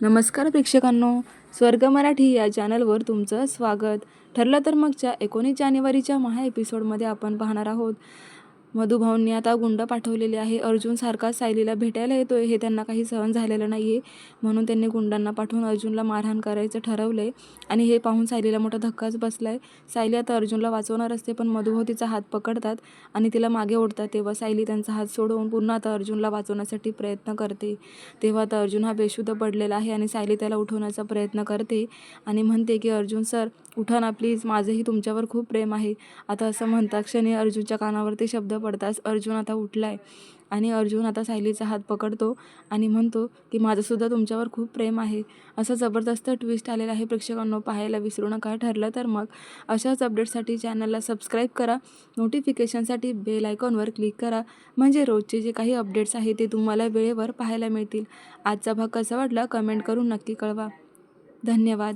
नमस्कार प्रेक्षकांनो स्वर्ग मराठी या चॅनलवर तुमचं स्वागत. ठरलं तर मगच्या एकोणीस जानेवारीच्या महा एपिसोडमध्ये आपण पाहणार आहोत. मधुभाऊंनी आता गुंड पाठवलेले आहे. अर्जुनसारखा सायलीला भेटायला येतोय. हे त्यांना काही सहन झालेलं नाही आहे म्हणून त्यांनी गुंडांना पाठवून अर्जुनला मारहाण करायचं ठरवलं आहे आणि हे पाहून सायलीला मोठा धक्काच बसला आहे सायली आता अर्जुनला वाचवणार असते पण मधुभाऊ तिचा हात पकडतात आणि तिला मागे ओढतात. तेव्हा सायली त्यांचा हात सोडवून पुन्हा आता अर्जुनला वाचवण्यासाठी प्रयत्न करते. तेव्हा आता अर्जुन हा बेशुद्ध पडलेला आहे आणि सायली त्याला उठवण्याचा प्रयत्न करते आणि म्हणते की अर्जुन सर उठा ना प्लीज. माझंही तुमच्यावर खूप प्रेम आहे. आता असं म्हणता क्षणी अर्जुनच्या कानावरती शब्द पडताच अर्जुन आता उठलाय. आणि अर्जुन आता सायलीचा हात पकडतो आणि म्हणतो की माझंसुद्धा तुमच्यावर खूप प्रेम आहे. असं जबरदस्त ट्विस्ट आलेलं आहे. प्रेक्षकांनो पाहायला विसरू नका. ठरलं तर मग अशाच अपडेटसाठी चॅनलला सबस्क्राईब करा. नोटिफिकेशनसाठी बेल आयकॉनवर क्लिक करा. म्हणजे रोजचे जे काही अपडेट्स आहे ते तुम्हाला वेळेवर पाहायला मिळतील. आजचा भाग कसा वाटला कमेंट करून नक्की कळवा. धन्यवाद.